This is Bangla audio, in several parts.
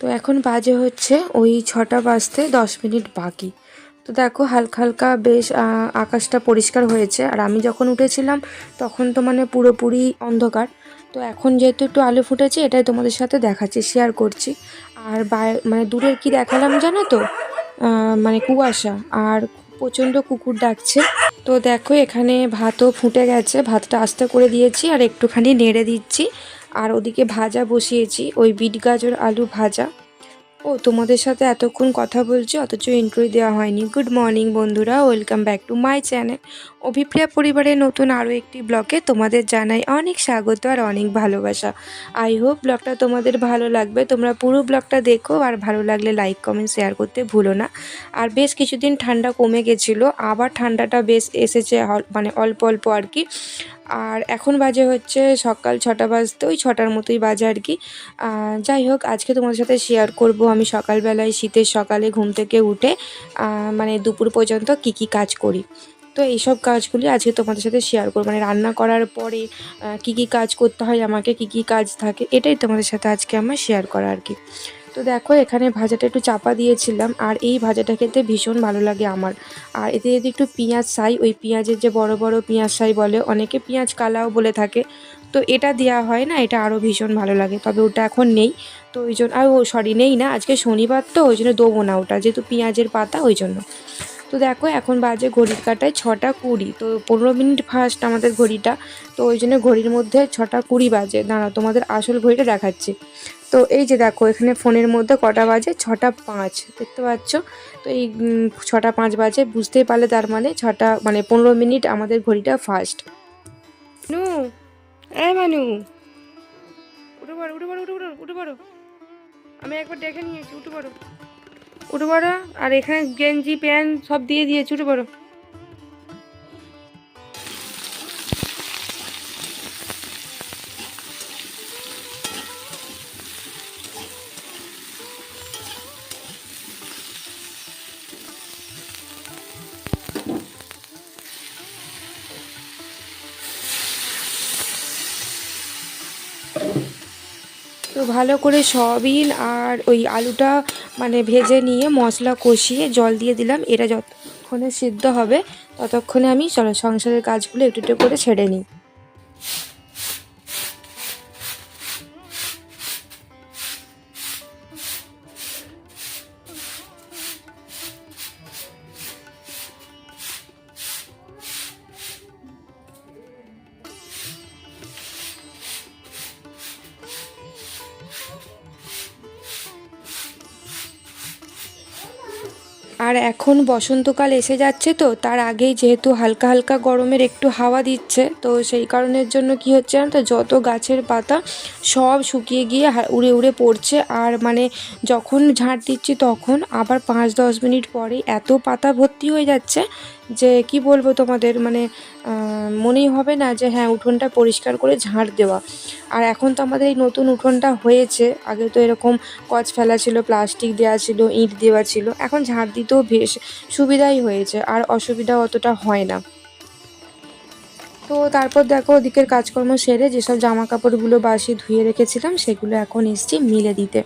তো এখন বাজে হচ্ছে ওই ছটা বাজতে দশ মিনিট বাকি। তো দেখো হালকা হালকা বেশ আকাশটা পরিষ্কার হয়েছে। আর আমি যখন উঠেছিলাম, তখন তো মানে পুরোপুরি অন্ধকার। তো এখন যেহেতু একটু আলো ফুটেছে, এটাই তোমাদের সাথে দেখাচ্ছি শেয়ার করছি। আর মানে দূরের কি দেখালাম জানো তো? মানে কুয়াশা। আর প্রচণ্ড কুকুর ডাকছে। তো দেখো এখানে ভাতও ফুটে গেছে, ভাতটা আস্তে করে দিয়েছি আর একটুখানি নেড়ে দিচ্ছি। আর ওদিকে ভাজা বসিয়েছি, ওই বিট গাজর, আলু ভাজা। ও, তোমাদের সাথে এতক্ষণ কথা বলছি, অথচ ইন্ট্রোই দেওয়া হয়নি। গুড মর্নিং বন্ধুরা welcome back to my channel Abhipriya পরিবারের নতুন আরও একটি ব্লগে তোমাদের জানাই অনেক স্বাগত আর অনেক ভালোবাসা। আই হোপ ব্লগটা তোমাদের ভালো লাগবে। তোমরা পুরো ব্লগটা দেখো আর ভালো লাগলে লাইক কমেন্ট শেয়ার করতে ভুলো না। আর বেশ কিছুদিন ঠান্ডা কমে গেছিল, আবার ঠান্ডাটা বেশ এসেছে মানে অল্প অল্প আর কি। আর এখন বাজে হচ্ছে সকাল ছটা বাজতে, ওই ছটার মতোই বাজে আর কি। যাই হোক, আজকে তোমাদের সাথে শেয়ার করব আমি সকালবেলায়, শীতের সকালে ঘুম থেকে উঠে মানে দুপুর পর্যন্ত কি কি কাজ করি। তো এইসব কাজগুলি আজকে তোমাদের সাথে শেয়ার করব মানে রান্না করার পরে কি কি কাজ করতে হয়, আমাকে কি কি কাজ থাকে, এটাই তোমাদের সাথে আজকে আমার শেয়ার করা আর কি। তো দেখো, এখানে ভাজাটা একটু চাপা দিয়েছিলাম, আর এই ভাজাটা খেতে ভীষণ ভালো লাগে আমার। আর এতে যদি একটু পেঁয়াজ সাই ওই পেঁয়াজের যে বড় বড় পেঁয়াজ সাই বলে, অনেকে পেঁয়াজ কালাও বলে থাকে। তো এটা দেওয়া হয় না, এটা আরও ভীষণ ভালো লাগে, তবে ওটা এখন নেই। তো ওই জন্য, আর ও সরি নেই না, আজকে শনিবার তো, ওই জন্য দেবো না ওটা, যেহেতু পেঁয়াজের পাতা, ওই জন্য। তো দেখো, এখন বাজে ঘড়ির কাটায় ছটা কুড়ি। তো পনেরো মিনিট ফার্স্ট আমাদের ঘড়িটা। তো ওই জন্য ঘড়ির মধ্যে ছটা কুড়ি বাজে। দাঁড়াও, তোমাদের আসল ঘড়িটা দেখাচ্ছি। তো এই যে দেখো, এখানে ফোনের মধ্যে কটা বাজে? ছটা পাঁচ। দেখতে পাচ্ছ? তো এই ছটা পাঁচ বাজে। বুঝতেই পারলে তার মানে ছটা মানে পনেরো মিনিট আমাদের ঘড়িটা ফার্স্ট নু এ মানু। উঠে পড়ো উঠে পড়ো উঠে পড়ো উঠে পড়ো। আমি একবার দেখে নিয়েছি, উঠে পড়ো। উঠে পড়ো। আর এখানে গেঞ্জি প্যান্ট সব দিয়ে দিয়েছি উঠে পড়ো। তো ভালো করে সয়াবিন আর ওই আলুটা মানে ভেজে নিয়ে মশলা কষিয়ে জল দিয়ে দিলাম। এটা যতক্ষণে সিদ্ধ হবে, ততক্ষণে আমি সংসারের কাজগুলো একটু একটু করে ছেড়ে নিই। আর এখন বসন্তকাল এসে যাচ্ছে তো, তার আগেই যেহেতু হালকা হালকা গরমের একটু হাওয়া দিচ্ছে, তো সেই কারণের জন্য কি হচ্ছে না তো, যত গাছের পাতা সব শুকিয়ে গিয়ে উড়ে উড়ে পড়ছে। আর মানে যখন ঝাঁট দিচ্ছি তখন আবার পাঁচ দশ মিনিট পরেই এত পাতা ভর্তি হয়ে যাচ্ছে যে কি বলব তোমাদের মানে মনেই হবে না যে হ্যাঁ উঠোনটা পরিষ্কার করে ঝাঁট দেওয়া। আর এখন তো আমাদের এই নতুন উঠোনটা হয়েছে। আগে তো এরকম কচ ফেলা ছিল, প্লাস্টিক দেওয়া ছিল, ইট দেওয়া ছিল। এখন ঝাঁট দিতেও বেশ সুবিধাই হয়েছে, আর অসুবিধা অতটা হয় না। তো তারপর দেখো, ওদিকের কাজকর্ম সেরে যেসব জামা কাপড়গুলো বাসি ধুয়ে রেখেছিলাম, সেগুলো এখন এসছি মিলে দিতে।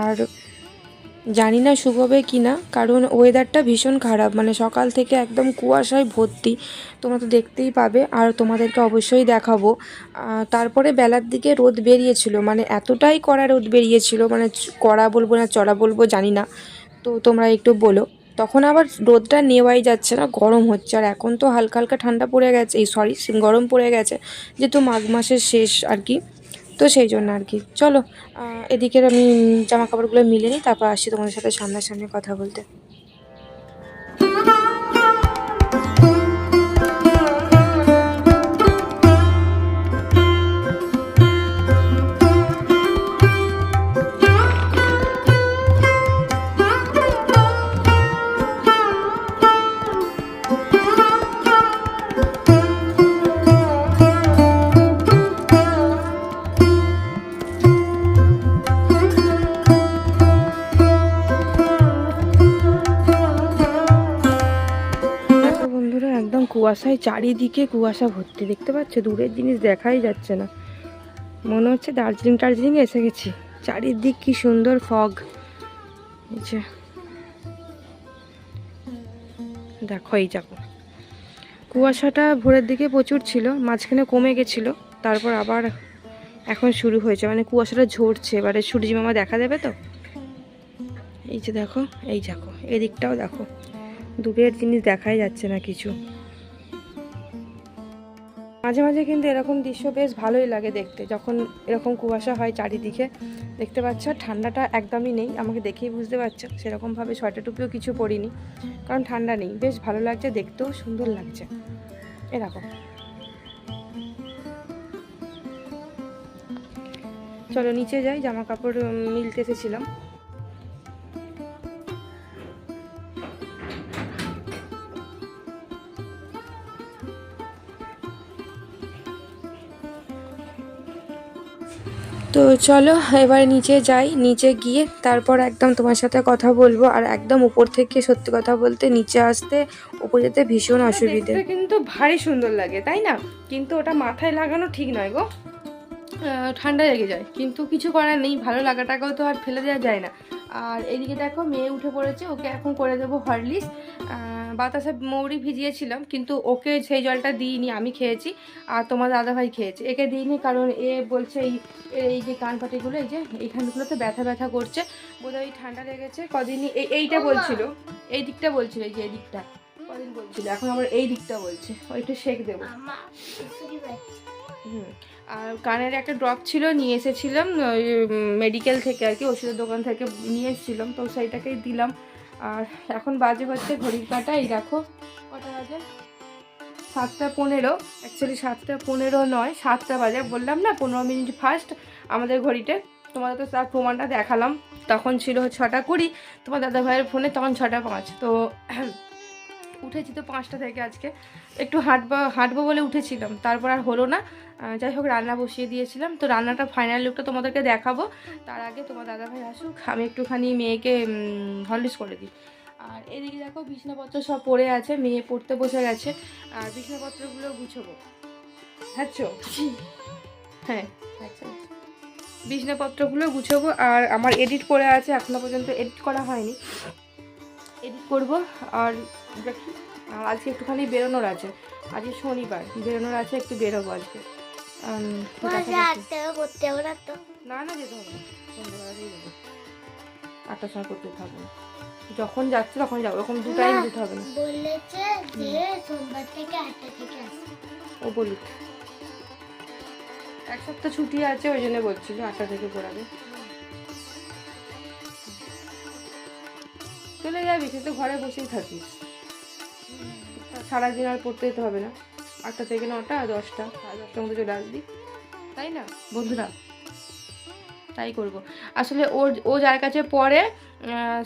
আর জানি না শুকোবে কি না, কারণ ওয়েদারটা ভীষণ খারাপ। মানে সকাল থেকে একদম কুয়াশায় ভর্তি। তোমরা তো দেখতেই পাবে, আর তোমাদেরকে অবশ্যই দেখাবো। তারপরে বেলার দিকে রোদ বেরিয়েছিল। মানে এতটাই কড়া রোদ বেরিয়েছিল মানে কড়া বলব না, চড়া বলব, জানি না। তো তোমরা একটু বলো। তখন আবার রোদটা নেওয়াই যাচ্ছে না, গরম হচ্ছে। আর এখন তো হালকা হালকা ঠান্ডা পড়ে গেছে, এই সরি গরম পড়ে গেছে। যেহেতু মাঘ মাসের শেষ আর কি। তো সেই জন্য আর কি। চলো এদিকের আমি জামা কাপড়গুলো মিলে নিই, তারপর আসছি তোমাদের সাথে সামনাসামনি কথা বলতে। একদম কুয়াশায়, চারিদিকে কুয়াশা ভর্তি। দেখতে পাচ্ছ? দূরের জিনিস দেখাই যাচ্ছে না। মনে হচ্ছে দার্জিলিং টার্জিলিংয়ে এসে গেছি। চারিদিক কি সুন্দর ফগ। দেখো, এই যাব। কুয়াশাটা ভোরের দিকে প্রচুর ছিল, মাঝখানে কমে গেছিল, তারপর আবার এখন শুরু হয়েছে। মানে কুয়াশাটা ঝরছে, এবারে সূর্যি মামা দেখা দেবে তো? এই যে দেখো, এই দেখো এদিকটাও দেখো। দূরের জিনিস দেখাই যাচ্ছে না কিছু। মাঝে মাঝে কিন্তু এরকম দৃশ্য বেশ ভালোই লাগে দেখতে। যখন এরকম কুয়াশা হয় চারিদিকে, দেখতে পাচ্ছ ঠান্ডাটা একদমই নেই, আমাকে দেখেই বুঝতে পারছ। সেরকমভাবে সোয়েটার টুপিও কিছু পরিনি, কারণ ঠান্ডা নেই। বেশ ভালো লাগছে, দেখতেও সুন্দর লাগছে। এরকম চলো নিচে যাই জামা কাপড় মিলতে এসেছিলাম। তো চলো এবার নিচে যাই নিচে গিয়ে তারপর একদম তোমার সাথে কথা বলব। আর একদম উপর থেকে সত্যি কথা বলতে নিচে আসতে উপরে যেতে ভীষণ অসুবিধে। কিন্তু ভারী সুন্দর লাগে তাই না? কিন্তু ওটা মাথায় লাগানো ঠিক নয় গো। ঠান্ডা লেগে যায়। কিন্তু কিছু করার নেই ভালো লাগাটাকেও তো আর ফেলে দেওয়া যায় না। আর এদিকে দেখো মেয়ে উঠে পড়েছে ওকে এখন করে দেবো হরলিক্স। আহ, বাতাসে মৌরি ভিজিয়েছিলাম কিন্তু ওকে সেই জলটা দিইনি আমি খেয়েছি আর তোমার দাদাভাই খেয়েছে। একে দিইনি কারণ এ বলছে এই এই যে কান পাটিগুলো এই যে এইখানগুলোতে ব্যথা ব্যথা করছে বোধহয় এই ঠান্ডা লেগেছে কদিনই এই এইটা বলছিল এই দিকটা বলছিল এই যে এই দিকটা কদিন বলছিল এখন আবার এই দিকটা বলছে ওইটা শেক দেবো। হুম। আর কানের একটা ড্রপ ছিল, নিয়ে এসেছিলাম, ওই মেডিকেল থেকে আর কি, ওষুধের দোকান থেকে নিয়ে এসেছিলাম, তো সেইটাকেই দিলাম। আর এখন বাজে হচ্ছে ঘড়ির কাটা, এই দেখো, কটা বাজে? সাতটা পনেরো অ্যাকচুয়ালি সাতটা পনেরো নয়, সাতটা বাজে। বললাম না, পনেরো মিনিট ফার্স্ট আমাদের ঘড়িতে। তোমাদের তো তার প্রমাণটা দেখালাম। তখন ছিল ছটা কুড়ি, তোমার দাদা ভাইয়ের ফোনে তখন ছটা পাঁচ। তো উঠেছি তো পাঁচটা থেকে আজকে। একটু হাঁটবো হাঁটবো বলে উঠেছিলাম। তারপর আর হলো না। যাই হোক, রান্না বসিয়ে দিয়েছিলাম। তো রান্নাটা ফাইনাল লুকটা তোমাদেরকে দেখাবো। তার আগে তোমার দাদাভাই আসুক, আমি একটুখানি মেয়েকে হলিস করে দিই। আর এদিকে দেখো, বিছনাপত্র সব পড়ে আছে, মেয়ে পড়তে বসে গেছে। আর বিছনাপত্রগুলো গুছবো। হ্যাঁ হ্যাঁ আচ্ছা বিছনাপত্রগুলো গুছবো। আর আমার এডিট করে আছে, এখনও পর্যন্ত এডিট করা হয়নি। এডিট করব। আর দেখি, আর আজকে একটুখানি বেরোনোর আছে। আজকে শনিবার, বেরোনোর আছে, একটু বেরোবো আজকে। করতে হবে না তো। না না যেতে হবে না। আটটার সময় করতে না যখন যাচ্ছে তখন যাব। এরকম দু টাইম দিতে হবে না। বলেছে যে সোমবার থেকে আটটা থেকে আসবে। ও বলুক। এক সপ্তাহ ছুটি আছে ওই জন্য বলছিল আটটা থেকে পড়াবে। চলে যাবি তুই তো ঘরে বসেই থাকিস। সারাদিন আর পড়তে যেতে হবে না। আটটা থেকে নটা আর দশটা, সাড়ে দশটার মধ্যে চলে আসবি। তাই না? বন্ধুরা, তাই করব। আসলে ওর, ও যার কাছে পড়ে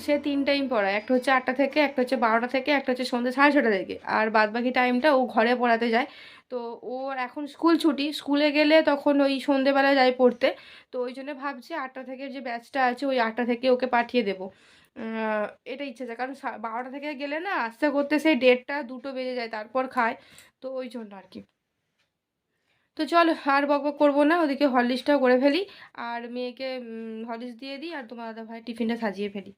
সে তিন টাইম পড়ায়। একটা হচ্ছে আটটা থেকে, একটা হচ্ছে বারোটা থেকে, একটা হচ্ছে সন্ধ্যে সাড়ে ছটা থেকে। আর বাদ বাকি টাইমটা ও ঘরে পড়াতে যায়। তো ওর এখন স্কুল ছুটি। স্কুলে গেলে তখন ওই সন্ধেবেলা যায় পড়তে। তো ওই জন্য ভাবছি আটটা থেকে যে ব্যাচটা আছে, ওই আটটা থেকে ওকে পাঠিয়ে দেবো। এটা ইচ্ছে আছে। কারণ বারোটা থেকে গেলে না, আস্তে করতে সেই দেড়টা, দুটো বেজে যায়। তারপর খায়। তো ওই জন্য আর কি। তো চল, আর বক বক করব না, ওদিকে হরলিক্সটাও করে ফেলি, আর মেয়েকে হরলিক্স দিয়ে দিই, আর তোমার দাদা ভাই টিফিনটা সাজিয়ে ফেলি।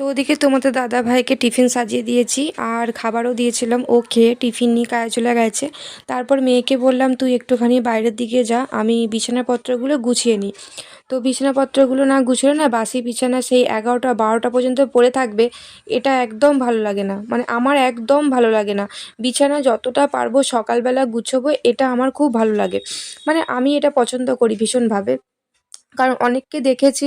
তো ওদিকে তোমাদের দাদা ভাইকে টিফিন সাজিয়ে দিয়েছি, আর খাবারও দিয়েছিলাম। ও খেয়ে টিফিন নিয়ে কাজে চলে গেছে। তারপর মেয়েকে বললাম, তুই একটুখানি বাইরের দিকে যা, আমি বিছানাপত্রগুলো গুছিয়ে নিই। তো বিছানাপত্রগুলো না গুছিয়ে না, বাসি বিছানা সেই এগারোটা, বারোটা পর্যন্ত পড়ে থাকবে। এটা একদম ভালো লাগে না। মানে আমার একদম ভালো লাগে না। বিছানা যতটা পারব সকালবেলা গুছোবো, এটা আমার খুব ভালো লাগে। মানে আমি এটা পছন্দ করি ভীষণভাবে। কারণ অনেককে দেখেছি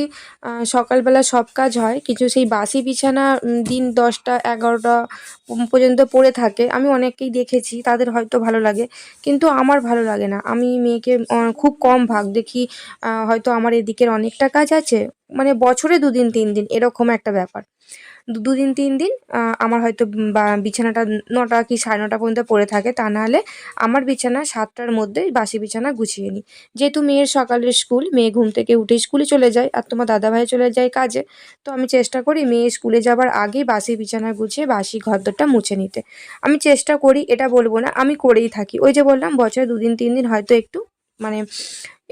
সকালবেলা সব কাজ হয় কিছু সেই বাসি বিছানা দিন দশটা, এগারোটা পর্যন্ত পড়ে থাকে। আমি অনেককেই দেখেছি, তাদের হয়তো ভালো লাগে, কিন্তু আমার ভালো লাগে না। আমি মেয়েকে খুব কম ভাগ দেখি হয়তো আমার এদিকের অনেকটা কাজ আছে মানে বছরে দুদিন তিন দিন এরকম একটা ব্যাপার। দুদিন তিন দিন আমার হয়তো বিছানাটা নটা কি সাড়ে নটা পর্যন্ত পড়ে থাকে, তা নাহলে আমার বিছানা সাতটার মধ্যে বাসি বিছানা গুছিয়ে নিই। যেহেতু মেয়ের সকালের স্কুল, মেয়ে ঘুম থেকে উঠে স্কুলে চলে যায় আর তোমার দাদাভাই চলে যায় কাজে, তো আমি চেষ্টা করি মেয়ে স্কুলে যাবার আগেই বাসি বিছানা গুছিয়ে বাসি ঘরদোরটা মুছে নিতে। আমি চেষ্টা করি, এটা বলব না, আমি করেই থাকি। ওই যে বললাম, বছরে দুদিন তিন দিন হয়তো একটু মানে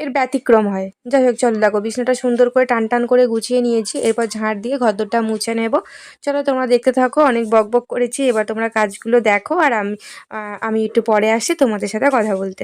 এর ব্যতিক্রম হয়। যাই হোক, চলো দেখো, বিছনাটা সুন্দর করে টান টান করে গুছিয়ে নিয়েছি। এরপর ঝাড় দিয়ে ঘরদোরটা মুছে নেব। চলো তোমরা দেখতে থাকো, অনেক বক বক করেছি। এবার তোমরা কাজগুলো দেখো আর আমি আমি একটু পরে আসি তোমাদের সাথে কথা বলতে।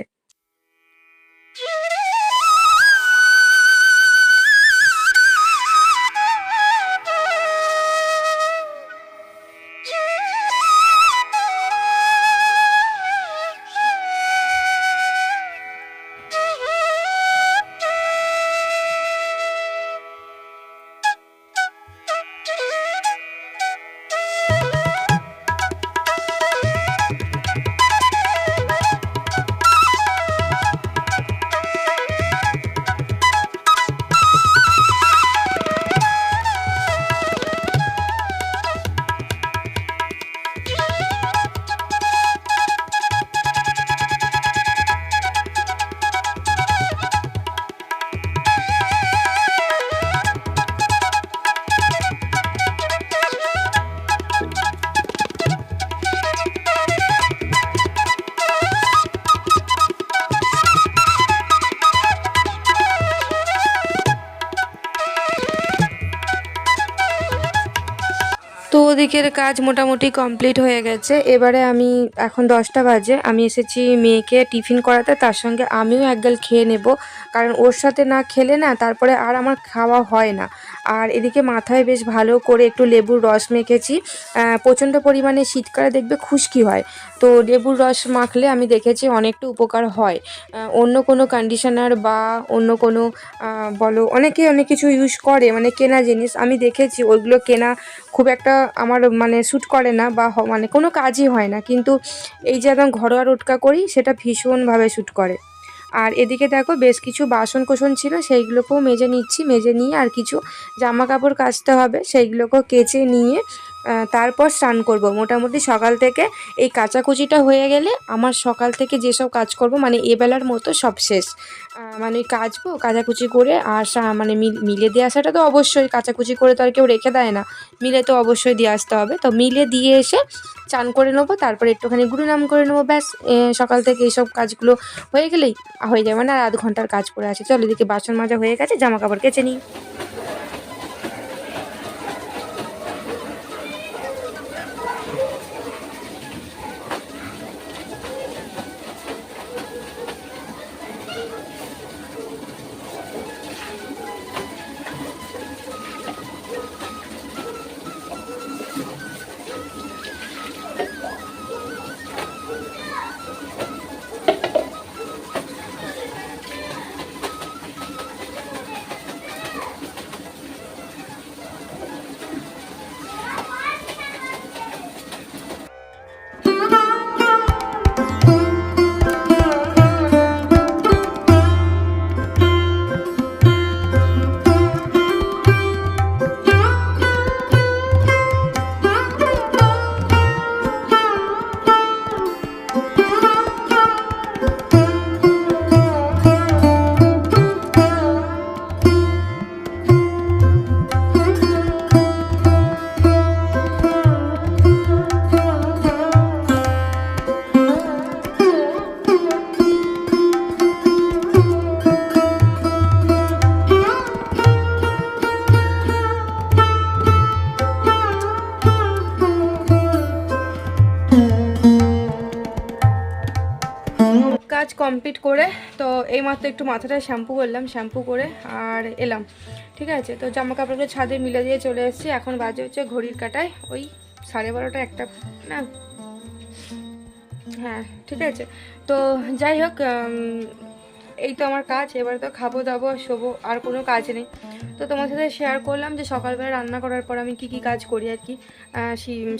তো ওদিকের কাজ মোটামুটি কমপ্লিট হয়ে গেছে। এবারে আমি এখন দশটা বাজে। আমি এসেছি মেয়েকে টিফিন করাতে। তার সঙ্গে আমিও একগাল খেয়ে নেব। কারণ ওর সাথে না খেলে না, তারপরে আর আমার খাওয়া হয় না। আর এদিকে মাথায় বেশ ভালো করে একটু লেবুর রস মেখেছি। প্রচণ্ড পরিমাণে শীতকালে দেখবে খুশকি হয়। তো লেবুর রস মাখলে আমি দেখেছি অনেকটা উপকার হয়। অন্য কোনো কন্ডিশনার বা অন্য কোনো বলো, অনেকে অনেক কিছু ইউজ করে মানে কেনা জিনিস। আমি দেখেছি ওইগুলো কেনা খুব একটা আমার মানে শ্যুট করে না বা মানে কোনো কাজই হয় না। কিন্তু এই যে একদম ঘরোয়া রোটকা করি, সেটা ভীষণভাবে শ্যুট করে। আর এদিকে দেখো বেশ কিছু বাসন কোসন ছিল, সেইগুলোকেও মেজে নিচ্ছি, মেজে নিয়ে আর কিছু জামা কাপড় কাচতে হবে, সেইগুলোকেও কেচে নিয়ে তারপর স্নান করব। মোটামুটি সকাল থেকে এই কাচাকুচিটা হয়ে গেলে আমার সকাল থেকে যেসব কাজ করব মানে এবেলার মতো সব শেষ। মানে ওই কাচবো, কাচাকুচি করে আর মানে মিল- দিয়ে আসাটা তো অবশ্যই, কাচাকুচি করে তো আর কেউ রেখে দেয় না। মিলে তো অবশ্যই দিয়ে আসতে হবে। তো মিলে দিয়ে এসে চান করে নেব, তারপরে একটুখানি গুরু নাম করে নেব, ব্যাস। সকাল থেকে এইসব কাজগুলো হয়ে গেলেই হয়ে যাবে মানে আর আধ ঘণ্টার কাজ করে আছে। চলো এদিকে বাসন মাজা হয়ে গেছে জামা কাপড় কেচে নিই। তো এইমাত্র একটু মাথাটা শ্যাম্পু করলাম, শ্যাম্পু করে আর এলাম। ঠিক আছে? তো জামা কাপড়গুলো ছাদে মিলে দিয়ে চলে এসেছি। এখন বাজে হচ্ছে ঘড়ির কাটায়, ওই সাড়ে বারোটা একটা, না? হ্যাঁ ঠিক আছে। তো যাই হোক এই তো আমার কাজ, এবারে তো খাব, দাবো আর শোবো, আর কোনো কাজ নেই। তো তোমার সাথে শেয়ার করলাম যে সকালবেলা রান্না করার পর আমি কি কি কাজ করি আর কি।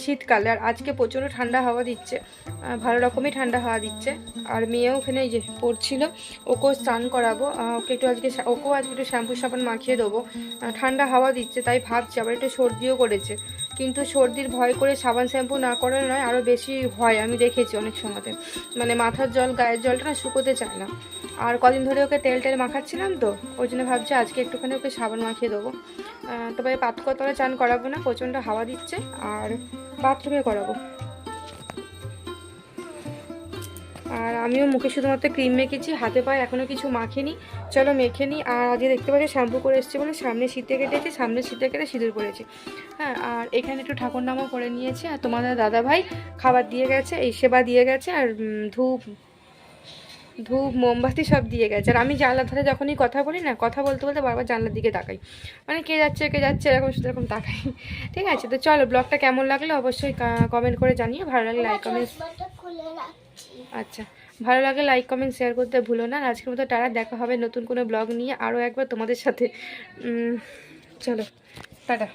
শীতকালে আর আজকে প্রচণ্ড ঠান্ডা হাওয়া দিচ্ছে। ভালো রকমই ঠান্ডা হাওয়া দিচ্ছে। আর মেয়েও ওখানে যে পড়ছিল, ওকেও স্নান করাবো। ওকে একটু আজকে ওকেও আজকে একটু শ্যাম্পু সাবান মাখিয়ে দেবো। ঠান্ডা হাওয়া দিচ্ছে, তাই ভাবছি আবার একটু সর্দিও করেছে। কিন্তু সর্দির ভয় করে সাবান শ্যাম্পু না করে নয় আরও বেশি হয়, আমি দেখেছি অনেক সময়তে। মানে মাথার জল, গায়ের জলটা না শুকোতে চায় না। আর কদিন ধরে ওকে তেল টেল মাখাচ্ছিলাম তো, ওই জন্য ভাবছি আজকে একটুখানি ওকে সাবান মাখিয়ে দেবো। তবে পাতকতলে চান করাবো না, প্রচণ্ড হাওয়া দিচ্ছে, আর বাথরুমে করাবো। আর আমিও মুখে শুধুমাত্র ক্রিম মেখেছি, হাতে পায়ে এখনও কিছু মাখিনি। চলো মেখে নিই, আর আজকে দেখতে পাচ্ছি শ্যাম্পু করে এসেছি বলে, সামনে শীতে কেটেছি, সামনে শীতে কেটে সিঁদুর পরেছি। হ্যাঁ আর এখানে একটু ঠাকুর নামও করে নিয়েছি, আর তোমাদের দাদা ভাই খাবার দিয়ে গেছে, এই সেবা দিয়ে গেছে, আর ধূপ ধূপ মোমবাতি সব দিয়ে গেছে। আর আমি জানলার ধারে যখনই কথা বলি না কথা বলতে বলতে বারবার জানলার দিকে তাকাই। মানে কে যাচ্ছে কে যাচ্ছে এরকম শুধু এরকম তাকাই। ঠিক আছে তো চলো ব্লগটা কেমন লাগল অবশ্যই কমেন্ট করে জানিয়ে ভালো লাগলে লাইক কমেন্ট আচ্ছা ভালো লাগে লাইক কমেন্ট শেয়ার করতে ভুলো না। আর আজকের মতো টাটা দেখা হবে নতুন কোনো ব্লগ নিয়ে আরও একবার তোমাদের সাথে। চলো টাটা।